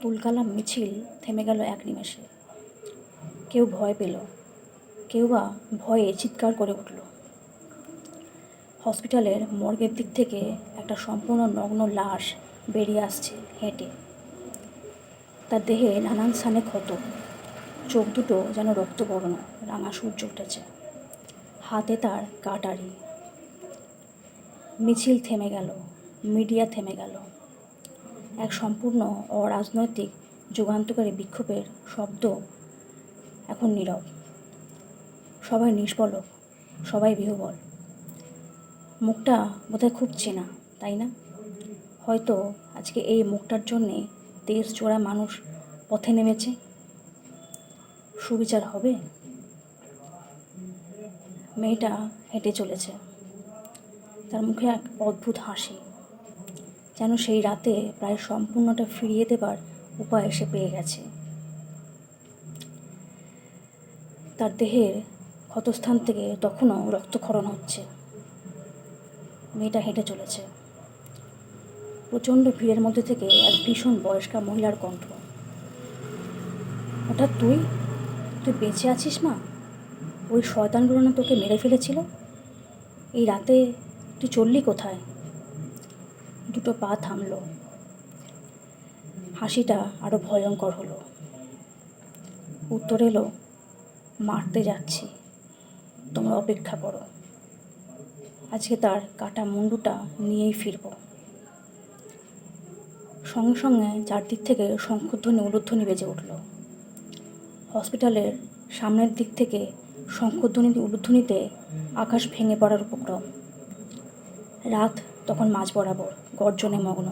তুলকালাম মিছিল থেমে গেল এক নিমেষে। কেউ ভয় পেল, কেউ বা ভয়ে চিৎকার করে উঠল। হসপিটালের মর্গের দিক থেকে একটা সম্পূর্ণ নগ্ন লাশ বেরিয়ে আসছে হেঁটে। তার দেহে নানান স্থানে ক্ষত, চোখ দুটো যেন রক্তবর্ণ, রাঙা সূর্য উঠেছে। হাতে তার কাটারি। মিছিল থেমে গেল, মিডিয়া থেমে গেল। এক সম্পূর্ণ অরাজনৈতিক যুগান্তকারী বিক্ষোভের শব্দ এখন নীরব। সবাই নিষ্পলক সবাই বিহবল। মুখটা বোধহয় খুব চেনা, তাই না? হয়তো আজকে এই মুখটার জন্যে দেশ জোড়া মানুষ পথে নেমেছে। সুবিচার হবে? মেয়েটা হেঁটে চলেছে। তার মুখে এক অদ্ভুত হাসি। যেন সেই রাতে প্রায় সম্পূর্ণটা ফিরিয়ে দেবার উপায় সে পেয়ে গেছে। তার দেহের ক্ষতস্থান থেকে তখনও রক্তক্ষরণ হচ্ছে। মেয়েটা হেঁটে চলেছে। প্রচণ্ড ভিড়ের মধ্যে থেকে এক ভীষণ বয়স্কা মহিলার কণ্ঠ। হঠাৎ তুই? তুই বেঁচে আছিস মা? ওই শয়তানগুলো না তোকে মেরে ফেলেছিল? এই রাতে তুই চললি কোথায়? দুটো পা থামলো। হাসিটা আরও ভয়ঙ্কর হলো। উত্তর এলো, মারতে যাচ্ছি। তোমরা অপেক্ষা করো। আজকে তার কাটা মুন্ডুটা নিয়েই ফিরব। সঙ্গে সঙ্গে চারদিক থেকে শঙ্খধ্বনি উলুধ্বনি বেজে উঠল। হসপিটালের সামনের দিক থেকে শঙ্খধ্বনি উলুধ্বনিতে আকাশ ভেঙে পড়ার উপক্রম। রাত তখন মাঝ বরাবর গর্জনে মগ্ন।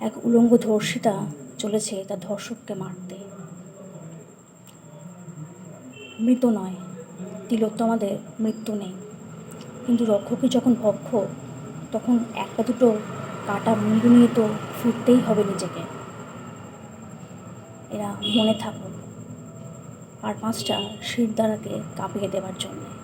এক উলঙ্গ ধর্ষিতা চলেছে তার ধর্ষককে মারতে। মৃত নয়, তিলোত্তমাদের মৃত্যু নেই। কিন্তু রক্ষকই যখন ভক্ষ, তখন একটা দুটো কাটা মুন্ডু নিয়ে তো ফিরতেই হবে নিজেকে। এরা মনে থাকুক, আর পাঁচটা শিরদাঁড়াকে কাঁপিয়ে দেওয়ার জন্যে।